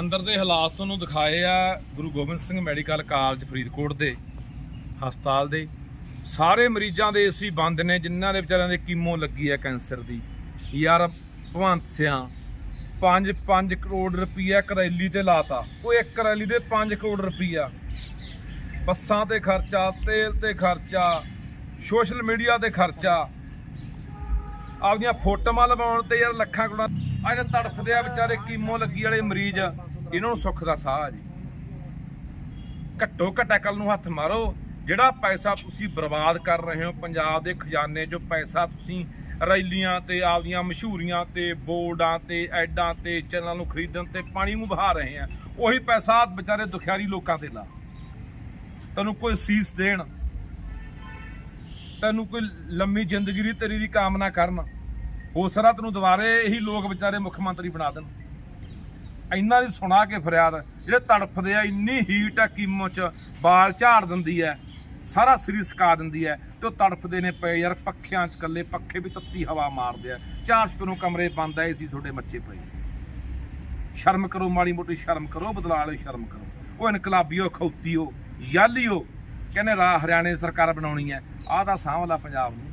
ਅੰਦਰ ਦੇ ਹਾਲਾਤ ਤੁਹਾਨੂੰ ਦਿਖਾਏ ਆ ਗੁਰੂ ਗੋਬਿੰਦ ਸਿੰਘ ਮੈਡੀਕਲ ਕਾਲਜ ਫਰੀਦਕੋਟ ਦੇ ਹਸਪਤਾਲ ਦੇ। ਸਾਰੇ ਮਰੀਜ਼ਾਂ ਦੇ ਏਸੀ ਬੰਦ ਨੇ, ਜਿਨ੍ਹਾਂ ਦੇ ਵਿਚਾਰਿਆਂ ਦੇ ਕੀਮੋ ਲੱਗੀ ਹੈ ਕੈਂਸਰ ਦੀ। ਯਾਰ, ਭਵੰਤ ਸਿਆਂ 5 5 ਕਰੋੜ ਰੁਪਈਆ ਕਰੈਲੀ ਤੇ ਲਾਤਾ। ਉਹ ਇੱਕ ਕਰੈਲੀ ਦੇ 5 ਕਰੋੜ ਰੁਪਈਆ। ਬੱਸਾਂ ਤੇ ਖਰਚਾ, ਤੇਲ ਤੇ ਖਰਚਾ, ਸੋਸ਼ਲ ਮੀਡੀਆ ਤੇ ਖਰਚਾ। ਆਪਦੀਆਂ ਫੋਟੋਆਂ ਲਵਾਉਣ ਤੇ ਯਾਰ ਲੱਖਾਂ ਕਰੋੜਾਂ ਅੱਜ ਤੜਫਦੇ ਆ ਵਿਚਾਰੇ ਕੀਮੋ ਲੱਗੀ ਵਾਲੇ ਮਰੀਜ਼। ਇਹਨਾਂ ਨੂੰ ਸੁੱਖ ਦਾ ਸਾਹ ਆ ਜੀ। ਘੱਟੋ ਘੱਟ ਅਕਲ ਨੂੰ ਹੱਥ ਮਾਰੋ। ਜਿਹੜਾ ਪੈਸਾ ਤੁਸੀਂ ਬਰਬਾਦ ਕਰ ਰਹੇ ਹੋ, ਪੰਜਾਬ ਦੇ ਖਜ਼ਾਨੇ 'ਚੋਂ ਪੈਸਾ ਤੁਸੀਂ ਰੈਲੀਆਂ ਤੇ ਆਪਦੀਆਂ ਮਸ਼ਹੂਰੀਆਂ ਤੇ ਬੋਰਡਾਂ ਤੇ ਐਡਾਂ ਤੇ ਚੈਨਲਾਂ ਨੂੰ ਖਰੀਦਣ ਤੇ ਪਾਣੀ ਨੂੰ ਬਹਾ ਰਹੇ ਆ, ਉਹੀ ਪੈਸਾ ਵਿਚਾਰੇ ਦੁਖਿਆਰੀ ਲੋਕਾਂ ਤੇ ਲਾ। ਤੈਨੂੰ ਕੋਈ ਸੀਸ ਦੇਣ, ਤੈਨੂੰ ਕੋਈ ਲੰਮੀ ਜ਼ਿੰਦਗੀ ਦੀ ਤੇਰੀ ਦੀ ਕਾਮਨਾ ਕਰਨ। ਹੋ ਸਕਦਾ ਤੈਨੂੰ ਦੁਬਾਰੇ ਇਹੀ ਲੋਕ ਵਿਚਾਰੇ ਮੁੱਖ ਮੰਤਰੀ ਬਣਾ ਦੇਣ। ਇੰਨਾ ਦੀ ਸੁਣਾ ਕੇ ਫਰਿਆਦ, ਜਿਹੜੇ ਤੜਫਦੇ ਆ, ਇੰਨੀ ਹੀਟ ਆ, ਕੀਮੋ ਚ ਬਾਲ ਝਾੜ ਦਿੰਦੀ ਐ, ਸਾਰਾ ਸਰੀਰ ਸਕਾ ਦਿੰਦੀ ਐ ਤੇ ਉਹ ਤੜਫਦੇ ਨੇ ਪਏ ਯਾਰ, ਪੱਖਿਆਂ ਚ ਕੱਲੇ ਪੱਖੇ ਵੀ ਤੱਤੀ ਹਵਾ ਮਾਰਦੇ ਆ। ਚਾਰ ਸਪਰੋਂ ਕਮਰੇ ਬੰਦ ਆਏ ਸੀ ਤੁਹਾਡੇ ਮੱਚੇ ਪਏ। ਸ਼ਰਮ ਕਰੋ, ਮਾੜੀ ਮੋਟੀ ਸ਼ਰਮ ਕਰੋ ਬਦਲਾ ਲਓ ਸ਼ਰਮ ਕਰੋ। ਉਹ ਇਨਕਲਾਬੀਓ ਖੌਤੀਓ ਯਾਲੀਓ ਕਹਿੰਦੇ ਰਾ ਹਰਿਆਣੇ ਸਰਕਾਰ ਬਣਾਉਣੀ ਐ। ਆਹ ਦਾ ਸਾਂਭਲਾ ਪੰਜਾਬ ਨੂੰ।